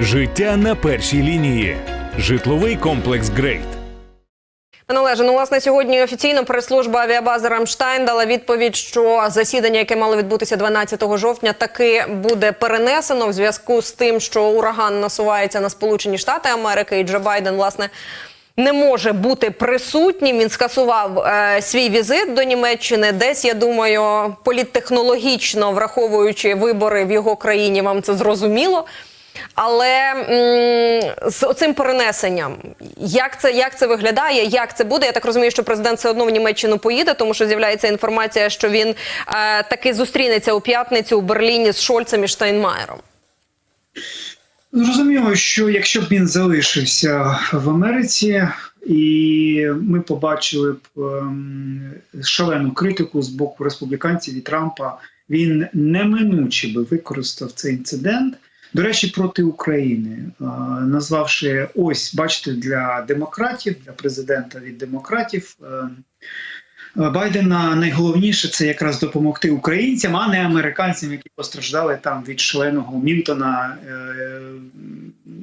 Життя на першій лінії. Житловий комплекс Грейт. Пане ну власне сьогодні офіційно прес-служба авіабази Рамштайн дала відповідь, що засідання, яке мало відбутися 12 жовтня, таки буде перенесено в зв'язку з тим, що ураган насувається на Сполучені Штати Америки, і Джо Байден власне. Не може бути присутнім. Він скасував е, свій візит до Німеччини. Десь я думаю, політтехнологічно враховуючи вибори в його країні, вам це зрозуміло. Але м, з цим перенесенням, як це, як це виглядає, як це буде? Я так розумію, що президент все одно в Німеччину поїде, тому що з'являється інформація, що він е, таки зустрінеться у п'ятницю у Берліні з Шольцем і Штайнмаєром. Зрозуміло, що якщо б він залишився в Америці, і ми побачили б ем, шалену критику з боку республіканців і Трампа, він неминуче би використав цей інцидент. До речі, проти України, е, назвавши ось, бачите, для демократів, для президента від демократів. е, Байдена найголовніше це якраз допомогти українцям, а не американцям, які постраждали там від шаленого Мілтона,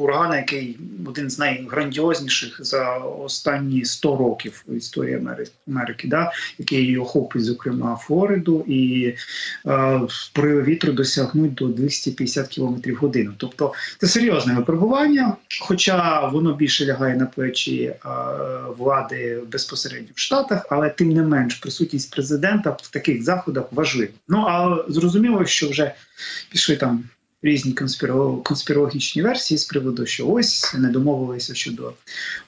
урагана, який один з найграндіозніших за останні 100 років в історії Америки, Америки да, який охопить, зокрема, Флориду, і е, пориви вітру досягнуть до 250 км в годину. Тобто це серйозне випробування, хоча воно більше лягає на плечі е, влади безпосередньо в Штатах, але тим не менш присутність президента в таких заходах важлива. Ну а зрозуміло, що вже пішли там. Різні конспіро- конспірологічні версії з приводу, що ось не домовилися щодо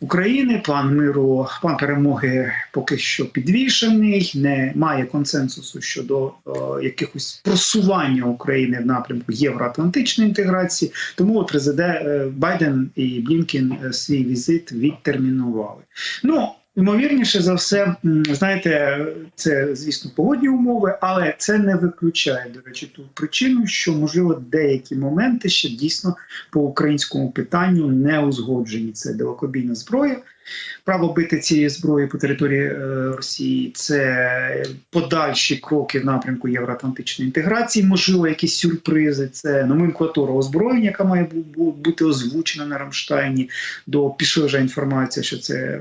України. План миру, план перемоги поки що підвішений, немає консенсусу щодо е, якихось просування України в напрямку євроатлантичної інтеграції. Тому президент е, Байден і Блінкін е, свій візит відтермінували. Ну Ймовірніше за все, знаєте, це звісно погодні умови, але це не виключає, до речі, ту причину, що можливо деякі моменти ще дійсно по українському питанню не узгоджені. Це далекобійна зброя. Право бити цієї зброї по території е, Росії це подальші кроки в напрямку євроатлантичної інтеграції. Можливо, якісь сюрпризи. Це номенклатура озброєння, яка має бу- бу- бути озвучена на Рамштайні. До пішла вже інформація, що це е,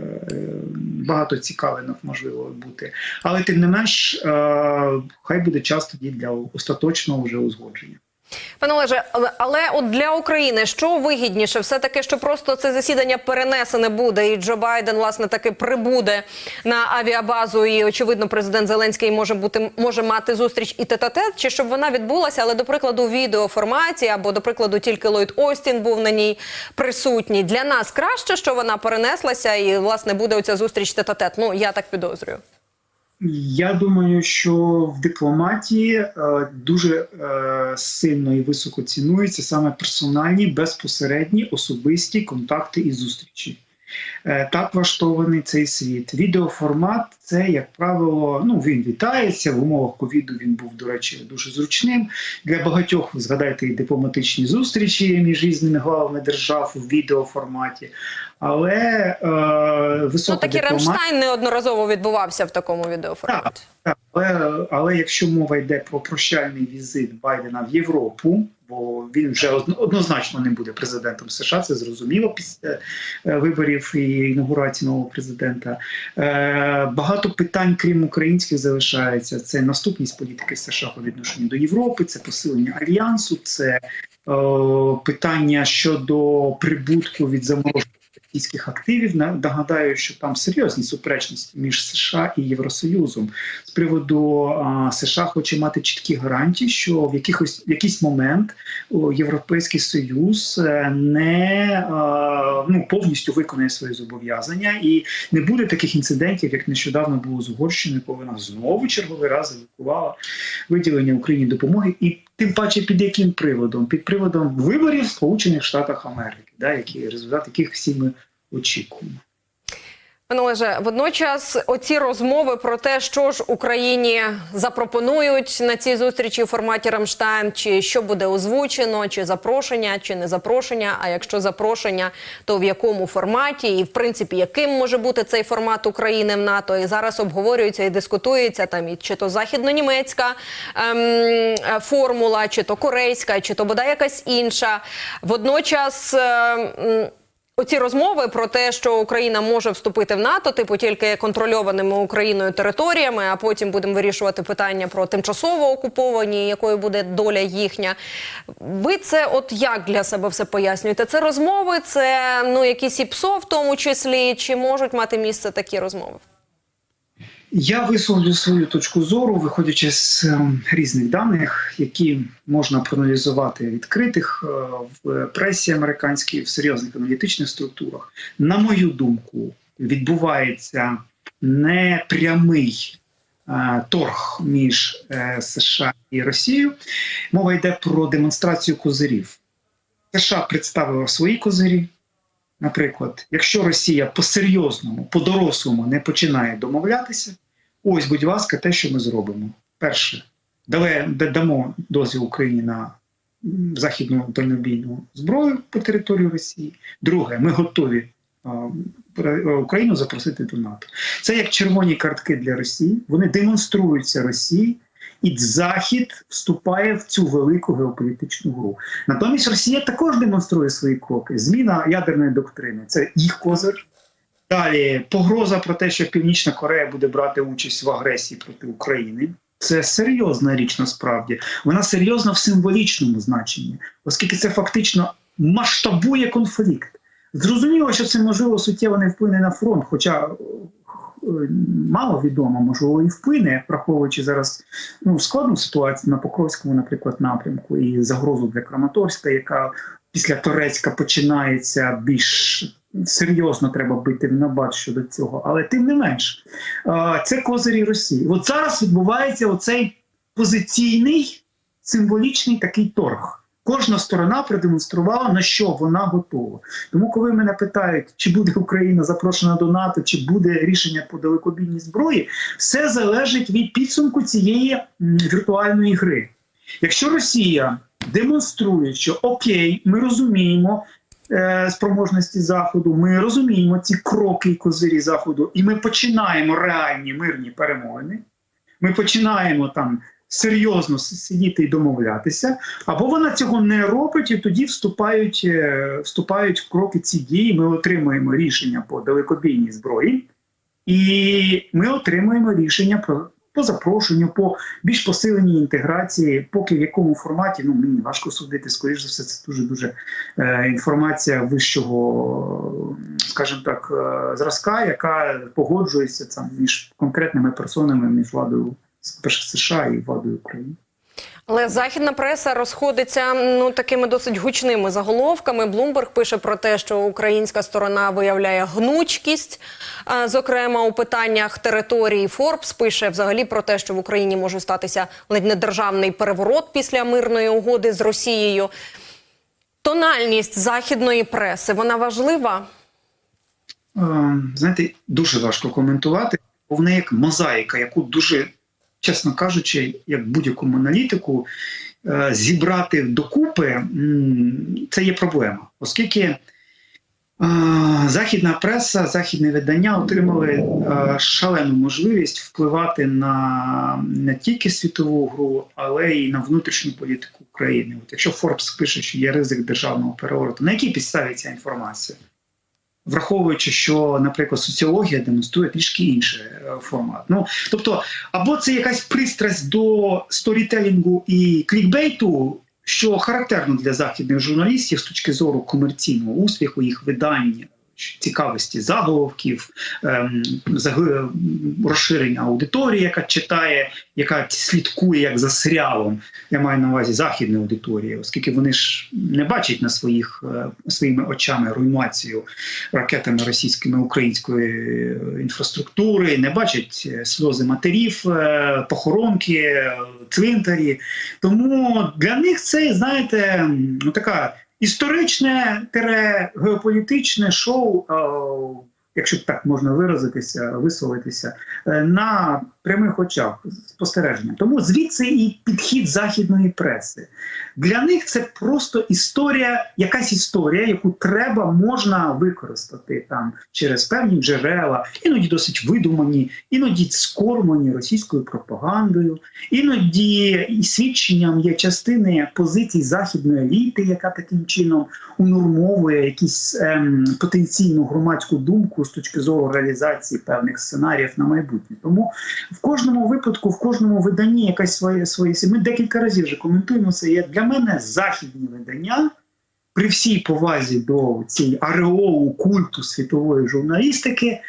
багато цікавинок можливо бути. Але тим не менш, е, хай буде час тоді для остаточного вже узгодження. Пане Олеже, але, от для України що вигідніше? Все таки, що просто це засідання перенесене буде, і Джо Байден власне таки прибуде на авіабазу. І очевидно, президент Зеленський може бути може мати зустріч і тет-а-тет, чи щоб вона відбулася, але до прикладу у відеоформаті, або до прикладу тільки Ллойд Остін був на ній присутній. Для нас краще, що вона перенеслася, і власне буде оця зустріч тет-а-тет. Ну я так підозрюю. Я думаю, що в дипломатії е, дуже е, сильно і високо цінуються саме персональні, безпосередні особисті контакти і зустрічі. Е, так влаштований цей світ. Відеоформат це, як правило, ну він вітається в умовах ковіду. Він був, до речі, дуже зручним. Для багатьох ви згадайте і дипломатичні зустрічі між різними главами держав у відеоформаті. Але е, висока Ну такий дипломатія... Рамштайн неодноразово відбувався в такому відеоформаті. Так, але, але якщо мова йде про прощальний візит Байдена в Європу, бо він вже однозначно не буде президентом США, це зрозуміло після е, виборів і інаугурації нового президента. Е, Багато питань, крім українських, залишається. Це наступність політики США по відношенню до Європи, це посилення альянсу, це е, питання щодо прибутку від замороження російських активів. На- Нагадаю, що там серйозні суперечності між США і Євросоюзом з приводу США хоче мати чіткі гарантії, що в якихось в якийсь момент о, Європейський Союз е, не ну повністю виконає свої зобов'язання, і не буде таких інцидентів, як нещодавно було з Угорщиною, коли вона знову черговий раз евакувала виділення Україні допомоги, і тим паче під яким приводом? Під приводом виборів Сполучених Штатах Америки, да, які результат яких всі ми очікуємо. Пане Олеже, водночас оці розмови про те, що ж Україні запропонують на цій зустрічі у форматі Рамштайн, чи що буде озвучено, чи запрошення, чи не запрошення. А якщо запрошення, то в якому форматі, і в принципі, яким може бути цей формат України в НАТО, і зараз обговорюється і дискутується там і чи то західно-німецька ем, формула, чи то корейська, чи то бодай якась інша. Водночас. ем, Оці розмови про те, що Україна може вступити в НАТО, типу тільки контрольованими Україною територіями, а потім будемо вирішувати питання про тимчасово окуповані, якою буде доля їхня. Ви це от як для себе все пояснюєте? Це розмови, це ну якісь ПСО в тому числі, чи можуть мати місце такі розмови? Я висловлю свою точку зору, виходячи з ем, різних даних, які можна проаналізувати відкритих е, в пресі американській, в серйозних аналітичних структурах. На мою думку, відбувається непрямий е, торг між е, США і Росією. Мова йде про демонстрацію козирів. США представила свої козирі. Наприклад, якщо Росія по-серйозному, по-дорослому не починає домовлятися, ось, будь ласка, те, що ми зробимо. Перше, дамо дозвіл Україні на західну дальнобійну зброю по території Росії. Друге, ми готові Україну запросити до НАТО. Це як червоні картки для Росії. Вони демонструються Росії, і Захід вступає в цю велику геополітичну гру. Натомість Росія також демонструє свої кроки. Зміна ядерної доктрини це їх козир. Далі погроза про те, що Північна Корея буде брати участь в агресії проти України. Це серйозна річ насправді. Вона серйозна в символічному значенні, оскільки це фактично масштабує конфлікт. Зрозуміло, що це можливо суттєво не вплине на фронт, хоча мало відомо, можливо, і вплине, враховуючи зараз ну, складну ситуацію на Покровському, наприклад, напрямку, і загрозу для Краматорська, яка після Торецька починається більш серйозно треба бити в набат щодо цього. Але тим не менш, е, це козирі Росії. От зараз відбувається оцей позиційний символічний такий торг. Кожна сторона продемонструвала, на що вона готова. Тому, коли мене питають, чи буде Україна запрошена до НАТО, чи буде рішення по далекобійній зброї, все залежить від підсумку цієї віртуальної гри. Якщо Росія демонструє, що окей, ми розуміємо е, спроможності Заходу, ми розуміємо ці кроки і козирі Заходу, і ми починаємо реальні мирні перемовини, ми починаємо там серйозно сидіти і домовлятися, або вона цього не робить, і тоді вступають, е, вступають в кроки ці дії. Ми отримуємо рішення по далекобійній зброї, і ми отримуємо рішення про. По запрошенню, по більш посиленій інтеграції, поки в якому форматі, ну мені важко судити, скоріш за все, це дуже дуже е, інформація вищого, скажімо так, е, зразка, яка погоджується там між конкретними персонами, між владою перше США і владою України. Але західна преса розходиться ну такими досить гучними заголовками. Блумберг пише про те, що українська сторона виявляє гнучкість, а, зокрема у питаннях території. Форбс пише взагалі про те, що в Україні може статися ледь не державний переворот після мирної угоди з Росією. Тональність західної преси вона важлива. Е, знаєте, дуже важко коментувати, бо вона як мозаїка, яку дуже, чесно кажучи, як будь-якому аналітику, е, зібрати докупи це є проблема, оскільки е, західна преса, західне видання отримали е, шалену можливість впливати на не тільки світову гру, але й на внутрішню політику України. От якщо Форбс пише, що є ризик державного перевороту, на якій підставі ця інформація? Враховуючи, що, наприклад, соціологія демонструє трішки інший е, формат. Ну тобто, або це якась пристрасть до сторітелінгу і клікбейту, що характерно для західних журналістів з точки зору комерційного успіху, їх видання. Цікавості заголовків, ем, розширення аудиторії, яка читає, яка слідкує як за серіалом. Я маю на увазі західної аудиторії, оскільки вони ж не бачать на своїх е, своїми очами руйнацію ракетами російськими української е, інфраструктури, не бачать е, сльози матерів, е, похоронки, е, цвинтарі. Тому для них це, знаєте, ну така історичне геополітичне шоу, е, якщо так можна виразитися, висловитися, е, на прямих очах спостереження. Тому звідси і підхід західної преси. Для них це просто історія, якась історія, яку треба можна використати там через певні джерела, іноді досить видумані, іноді скормлені російською пропагандою, іноді і свідченням є частини позицій західної еліти, яка таким чином унормовує якісь ем, потенційну громадську думку з точки зору реалізації певних сценаріїв на майбутнє. Тому в кожному випадку, в кожному виданні якась своє своє. Ми декілька разів вже коментуємо це. Є для мене західні видання. При всій повазі до цієї ареолу культу світової журналістики,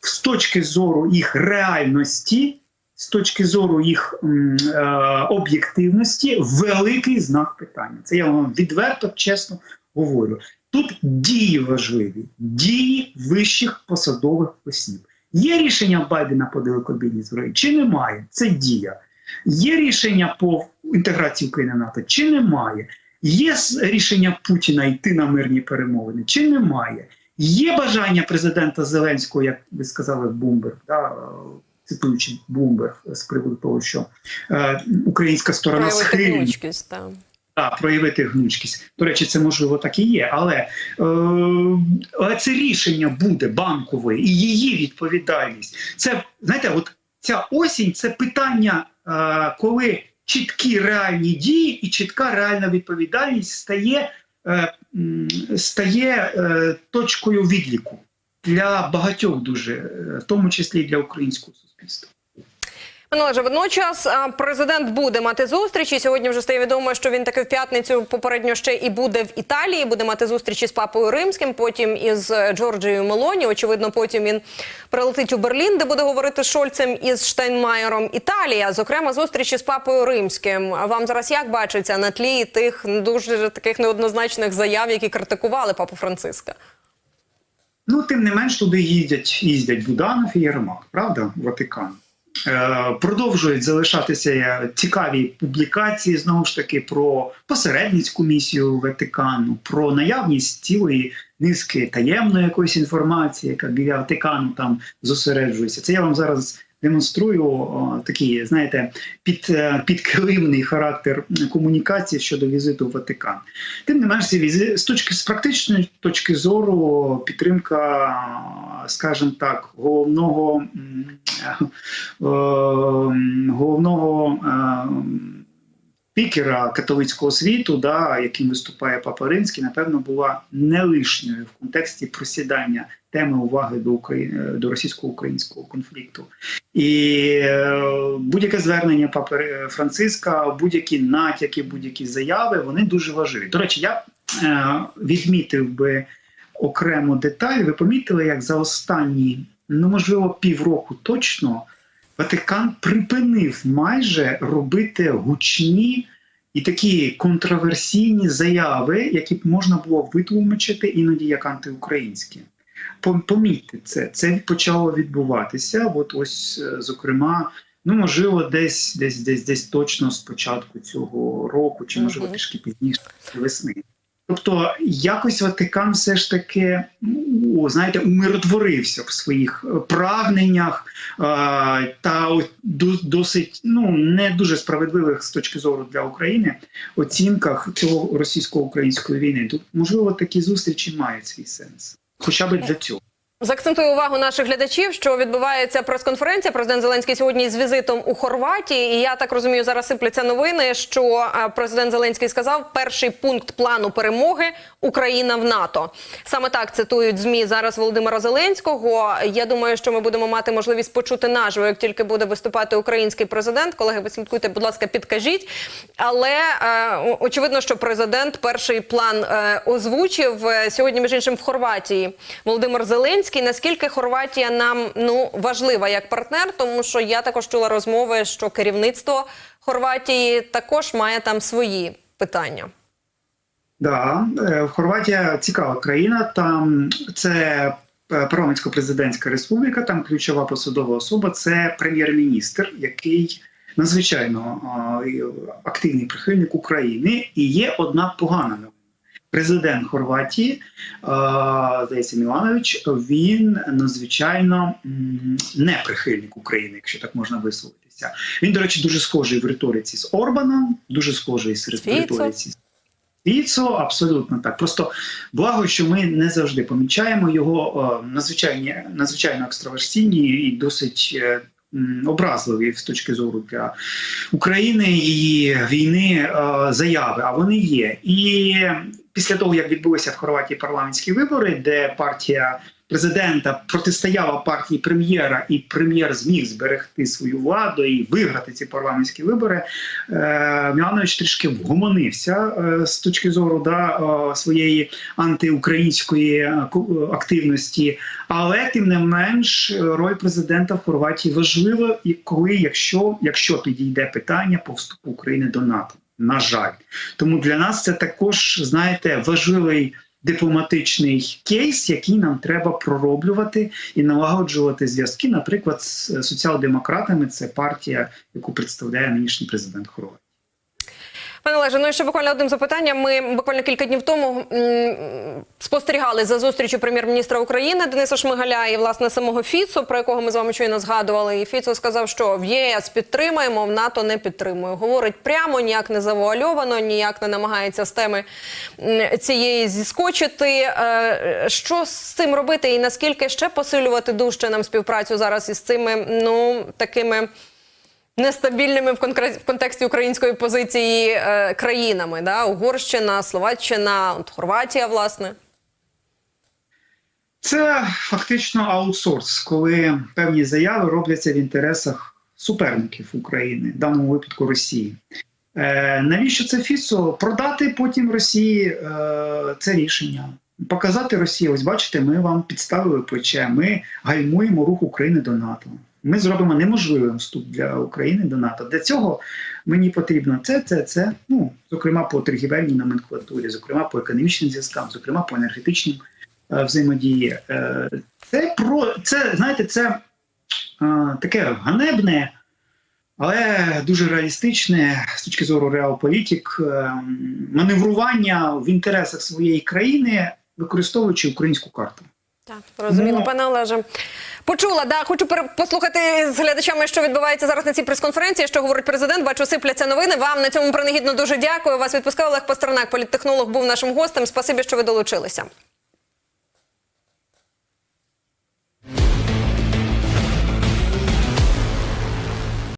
з точки зору їх реальності, з точки зору їх е, об'єктивності, великий знак питання. Це я вам відверто, чесно говорю. Тут дії важливі, дії вищих посадових осіб. Є рішення Байдена по далекобійній зброї чи немає? Це дія. Є рішення по інтеграції України НАТО чи немає? Є рішення Путіна йти на мирні перемовини чи немає? Є бажання президента Зеленського, як ви сказали, Бумберг, да, цитуючи Бумберг з приводу того, що е, українська сторона Проявити так, проявити гнучкість. До речі, це можливо так і є, але, е, але це рішення буде банкової і її відповідальність. Це знаєте, от ця осінь це питання, е, коли чіткі реальні дії і чітка реальна відповідальність стає, е, стає е, точкою відліку для багатьох дуже, е, в тому числі для українського суспільства. Пане Олеже, водночас президент буде мати зустрічі. Сьогодні вже стає відомо, що він таки в п'ятницю попередньо ще і буде в Італії. Буде мати зустрічі з папою римським, потім із Джорджією Мелоні. Очевидно, потім він прилетить у Берлін, де буде говорити з Шольцем і з Штайнмаєром. Італія, зокрема, зустрічі з папою римським. А Вам зараз як бачиться на тлі тих дуже таких неоднозначних заяв, які критикували папу Франциска? Ну, тим не менш, туди їздять, їздять Буданов і Єрмак, правда, Ватикан. Е, продовжують залишатися цікаві публікації знову ж таки про посередницьку місію Ватикану, про наявність цілої низки таємної якоїсь інформації, яка біля Ватикану там зосереджується. Це я вам зараз демонструю такий, знаєте, під, е, підкилимний характер комунікації щодо візиту в Ватикан. Тим не менш, з точки з практичної точки зору підтримка, скажімо так, головного е, головного е, спікера католицького світу, да, яким виступає Папа Римський, напевно, була не лишньою в контексті просідання теми уваги до України до російсько-українського конфлікту. І е, будь-яке звернення Папи Франциска, будь-які натяки, будь-які заяви, вони дуже важливі. До речі, я е, відмітив би окрему деталь. Ви помітили, як за останні, ну можливо, півроку точно Ватикан припинив майже робити гучні і такі контроверсійні заяви, які б можна було витлумачити іноді як антиукраїнські. Пом- Помітьте це, це почало відбуватися. От ось, е, зокрема, ну можливо, десь, десь, десь, десь точно з початку цього року, чи можливо трішки пізніше весни. Тобто, якось Ватикан все ж таки, ну, знаєте, умиротворився в своїх е, прагненнях е, та до- досить ну не дуже справедливих з точки зору для України оцінках цього російсько-української війни. Тут можливо такі зустрічі мають свій сенс, хоча б для цього. Закцентую увагу наших глядачів, що відбувається прес-конференція. Президент Зеленський сьогодні з візитом у Хорватії. І я так розумію, зараз сипляться новини, що е, президент Зеленський сказав, перший пункт плану перемоги Україна в НАТО. Саме так цитують змі зараз Володимира Зеленського. Я думаю, що ми будемо мати можливість почути наживо, як тільки буде виступати український президент. Колеги, ви слідкуйте, будь ласка, підкажіть. Але е, очевидно, що президент перший план е, озвучив Е, сьогодні. Між іншим в Хорватії Володимир Зеленський. Наскільки Хорватія нам ну важлива як партнер, тому що я також чула розмови, що керівництво Хорватії також має там свої питання. Да, е, Хорватія цікава країна. Там це е, парламентсько-президентська республіка. Там ключова посадова особа це прем'єр-міністр, який надзвичайно активний прихильник України. І є одна погана. Президент Хорватії, е, здається, Міланович, він надзвичайно не прихильник України, якщо так можна висловитися. Він, до речі, дуже схожий в риториці з Орбаном, дуже схожий Фіцо. риториці з Фіцо, абсолютно так. Просто благо, що ми не завжди помічаємо його е, надзвичайні, надзвичайно екстраверсійні і досить е, образливі з точки зору для України і війни заяви. А вони є. І після того, як відбулися в Хорватії парламентські вибори, де партія президента протистояла партії прем'єра, і прем'єр зміг зберегти свою владу і виграти ці парламентські вибори. Е, Міланович трішки вгомонився е, з точки зору да, е, своєї антиукраїнської активності. Але тим не менш, роль президента в Хорватії важлива, і коли, якщо, якщо підійде питання по вступу України до НАТО. На жаль, тому для нас це також, знаєте, важливий дипломатичний кейс, який нам треба пророблювати і налагоджувати зв'язки, наприклад, з е, соціал-демократами. Це партія, яку представляє нинішній президент Хорватії. Пане Олеже, ну і ще буквально одним запитанням. Ми буквально кілька днів тому спостерігали за зустрічю прем'єр-міністра України Дениса Шмигаля і власне самого Фіцу, про якого ми з вами щойно згадували. І Фіцо сказав, що в ЄС підтримаємо, в НАТО не підтримує. Говорить прямо, ніяк не завуальовано, ніяк не намагається з теми цієї зіскочити. Е, Що з цим робити, і наскільки ще посилювати дужче нам співпрацю зараз із цими ну такими нестабільними в, конкре- в контексті української позиції е, країнами, да? Угорщина, Словаччина, от Хорватія, власне. Це фактично аутсорс, коли певні заяви робляться в інтересах суперників України, в даному випадку Росії. Е, навіщо це Фіцо? Продати потім Росії е, це рішення. Показати Росії, ось бачите, ми вам підставили плече, ми гальмуємо рух України до НАТО. Ми зробимо неможливим вступ для України до НАТО. Для цього мені потрібно це, це, це. Ну, зокрема, по торгівельній номенклатурі, зокрема по економічним зв'язкам, зокрема по енергетичним е, взаємодії. Е, Це про це, знаєте, це е, таке ганебне, але дуже реалістичне з точки зору реалполітик е, маневрування в інтересах своєї країни, використовуючи українську карту. Так, розуміло, Ну, пане Олеже. Почула, да, хочу послухати з глядачами, що відбувається зараз на цій прес-конференції, що говорить президент. Бачу, сипляться новини. Вам на цьому принагідно дуже дякую. Вас відпускав Олег Пастернак, політтехнолог, був нашим гостем. Спасибі, що ви долучилися.